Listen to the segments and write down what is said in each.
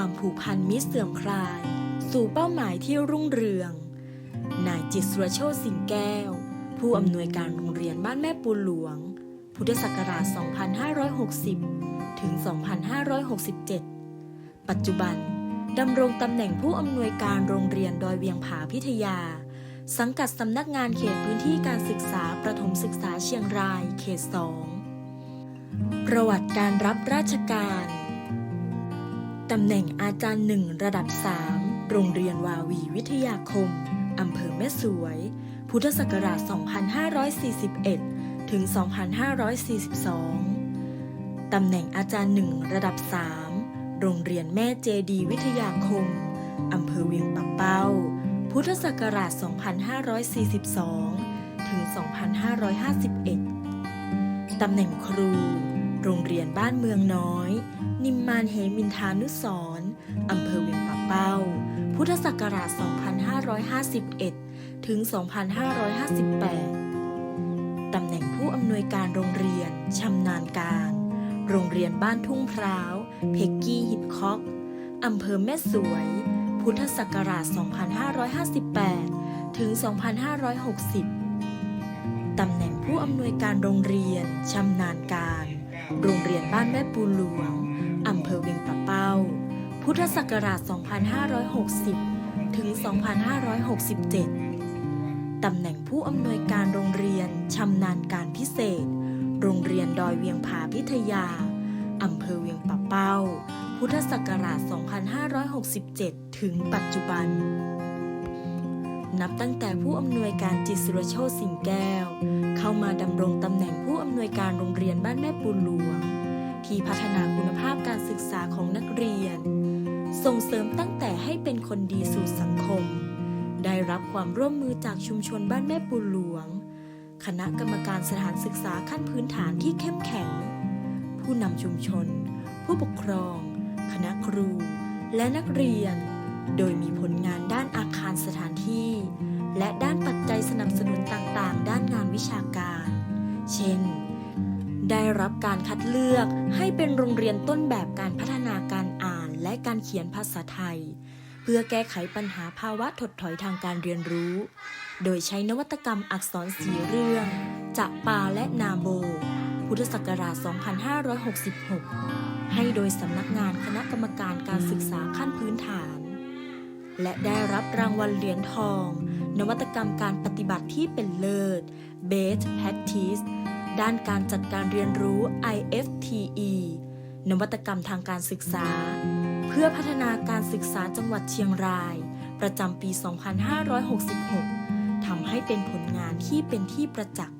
ความผูกพันมิเสื่อมคลาย สู่เป้าหมายที่รุ่งเรือง นายจิตสุรโชติสิงแก้ว ผู้อำนวยการโรงเรียนบ้านแม่ปูหลวง พุทธศักราช 2560 ถึง 2567 ปัจจุบันดำรงตำแหน่งผู้อำนวยการโรงเรียนดอยเวียงผาพิทยา สังกัดสำนักงานเขตพื้นที่การศึกษาประถมศึกษาเชียงรายเขต 2 ประวัติการรับราชการ ตำแหน่งอาจารย์หนึ่งระดับ 3 โรงเรียนวาวีวิทยาคม อำเภอแม่สวย พุทธศักราช 2541 ถึง 2542 ตำแหน่งอาจารย์หนึ่งระดับ 3 โรงเรียนแม่เจดีวิทยาคม อำเภอเวียงปักเป้า พุทธศักราช 2542 ถึง 2551 ตำแหน่งครู โรงเรียนบ้านเมืองน้อย นิมมานเหมินทานุสร์อำเภอเวียงป่าเป้า พุทธศักราช 2551 ถึง 2558 ตำแหน่งผู้อำนวยการโรงเรียนชำนาญการ โรงเรียนบ้านทุ่งพร้าว เพกกี้ฮิตคอกอำเภอแม่สวย พุทธศักราช 2558 ถึง 2560 ตำแหน่งผู้อำนวยการโรงเรียนชำนาญการ โรงเรียนบ้านแม่ปูหลวง พุทธศักราช 2560 ถึง 2567 ตำแหน่งผู้อำนวยการโรงเรียนชำนาญการพิเศษ โรงเรียนดอยเวียงผาพิทยา อำเภอเวียงปะเป้า พุทธศักราช 2567 ถึงปัจจุบัน นับตั้งแต่ผู้อำนวยการจิตสุรโชติสิงแก้ว เข้ามาดำรงตำแหน่งผู้อำนวยการโรงเรียนบ้านแม่ปูหลวงที่พัฒนาคุณภาพการศึกษาของนักเรียน ส่งเสริมตั้งแต่ให้เป็นคนดีสู่สังคม ได้รับความร่วมมือจากชุมชนบ้านแม่ปูหลวง คณะกรรมการสถานศึกษาขั้นพื้นฐานที่เข้มแข็ง ผู้นำชุมชน ผู้ปกครอง คณะครู และนักเรียน โดยมีผลงานด้านอาคารสถานที่ และด้านปัจจัยสนับสนุนต่างๆ ด้านงานวิชาการ เช่นได้รับการคัดเลือกให้เป็นโรงเรียนต้นแบบการพัฒนาการ และการเขียนภาษาไทย เพื่อแก้ไขปัญหาภาวะถดถอยทางการเรียนรู้ โดยใช้นวัตกรรมอักษรสีเรื่องจากปาและนาโบ พุทธศักราช 2566 ให้โดยสำนักงานคณะกรรมการการศึกษาขั้นพื้นฐาน และได้รับรางวัลเหรียญทอง นวัตกรรมการปฏิบัติที่เป็นเลิศ Best Practice ด้านการจัดการเรียนรู้ IFTE นวัตกรรมทางการศึกษา พื่อพัฒนาการศึกษาจังหวัดเชียงราย ประจำปี 2566 ทำให้เป็นผลงานที่เป็นที่ประจักษ์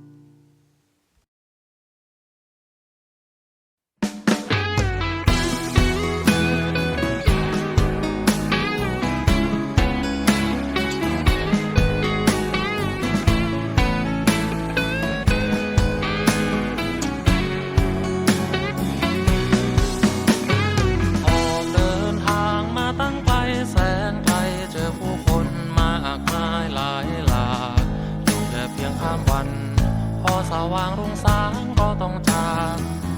ว่างรุ่งสางก็ต้องจาก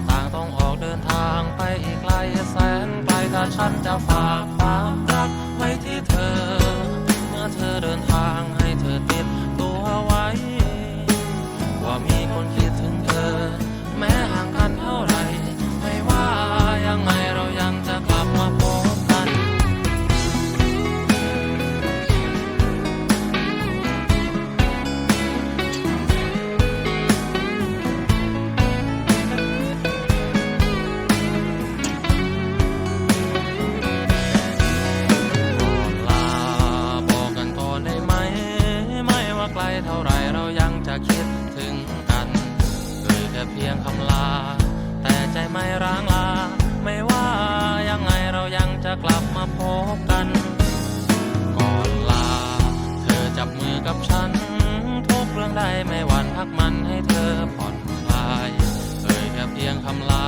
ต่างต้องออกเดินทางไปอีกไกลแสนไกลถ้าฉันจะฝาก กับฉัน ทุกเรื่องได้ไม่หวั่นพักมันให้เธอผ่อนคลายเอ่ยแค่เพียงคำลา